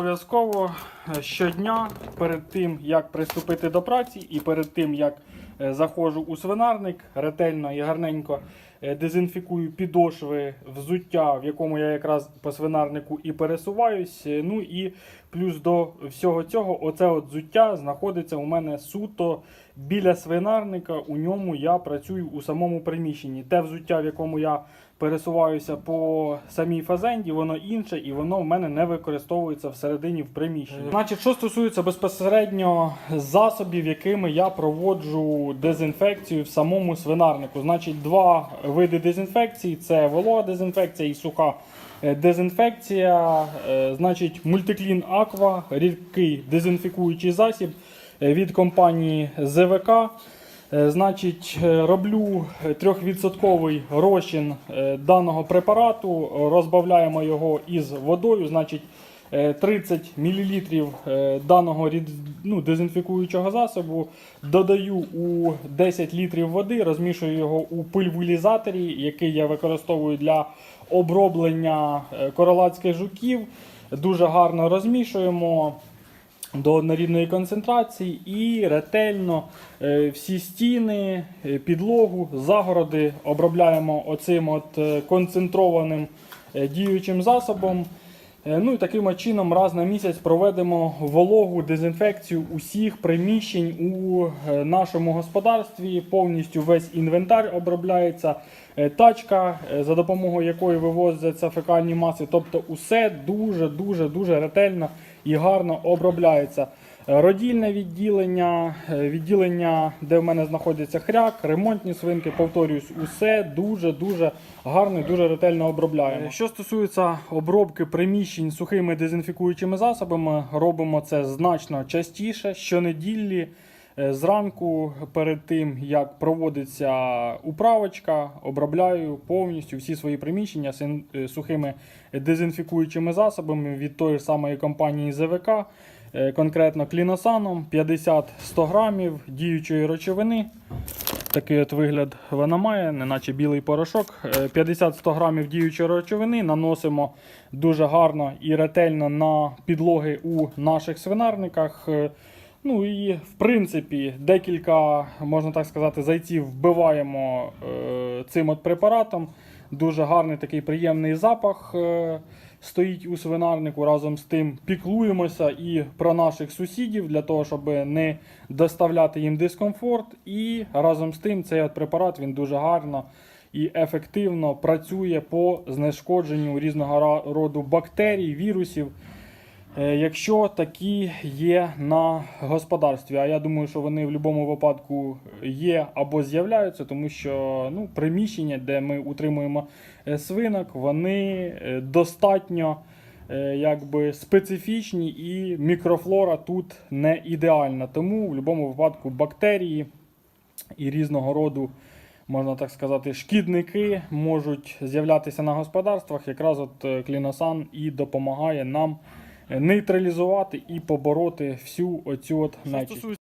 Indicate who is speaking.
Speaker 1: Обов'язково е, щодня перед тим, як приступити до праці, і перед тим, як е, заходжу у свинарник, ретельно і гарненько е, дезінфікую підошви взуття, в якому я якраз по свинарнику і пересуваюсь. Ну і плюс до всього цього, оце от взуття знаходиться у мене суто біля свинарника. У ньому я працюю у самому приміщенні. Те взуття, в якому я пересуваюся по самій фазенді, воно інше і воно в мене не використовується всередині в приміщенні. Значить, що стосується безпосередньо засобів, якими я проводжу дезінфекцію в самому свинарнику. Значить, два види дезінфекції: це волога дезінфекція і суха. е, Дезінфекція, е, значить, мультиклін Аква, рідкий дезінфікуючий засіб е, від компанії ЗВК. Е, Значить, е, роблю 3% розчин е, даного препарату, розбавляємо його із водою. Значить, е, 30 мл даного ну, дезінфікуючого засобу додаю у 10 літрів води, розмішую його у пульверізаторі, який я використовую для оброблення королацьких жуків. Дуже гарно розмішуємо до однорідної концентрації і ретельно е, всі стіни, е, підлогу, загороди обробляємо оцим от е, концентрованим діючим засобом. Е, Ну і таким чином раз на місяць проведемо вологу дезінфекцію усіх приміщень у е, нашому господарстві. Повністю весь інвентар обробляється. Е, Тачка, за допомогою якої вивозяться фекальні маси. Тобто усе дуже дуже дуже ретельно і гарно обробляється. Родільне відділення, е, відділення, де в мене знаходиться хряк, ремонтні свинки, повторюсь, усе дуже-дуже гарно і дуже ретельно обробляємо. Е, Що стосується обробки приміщень сухими дезінфікуючими засобами, робимо це значно частіше. Щонеділі е, зранку, перед тим як проводиться управочка, обробляю повністю всі свої приміщення сухими дезінфікуючими засобами від тої ж самої компанії ЗВК. Е, Конкретно кліносаном 50-100 грамів діючої речовини. Такий от вигляд вона має, неначе білий порошок. Е, 50-100 грамів діючої речовини наносимо дуже гарно і ретельно на підлоги у наших свинарниках. Е, Ну і в принципі декілька, можна так сказати, зайців вбиваємо е, цим от препаратом. Дуже гарний такий приємний запах е, стоїть у свинарнику. Разом з тим піклуємося і про наших сусідів для того, щоб не доставляти їм дискомфорт. І разом з тим цей от препарат він дуже гарно і ефективно працює по знешкодженню різного роду бактерій, вірусів. Е, Якщо такі є на господарстві, а я думаю, що вони в будь-якому випадку є або з'являються, тому що ну, приміщення, де ми утримуємо е, свинок, вони е, достатньо якби, специфічні і мікрофлора тут не ідеальна. Тому в будь-якому випадку бактерії і різного роду, можна так сказати, шкідники можуть з'являтися на господарствах. Якраз от кліносан і допомагає нам нейтралізувати і побороти всю оцю от нечисть.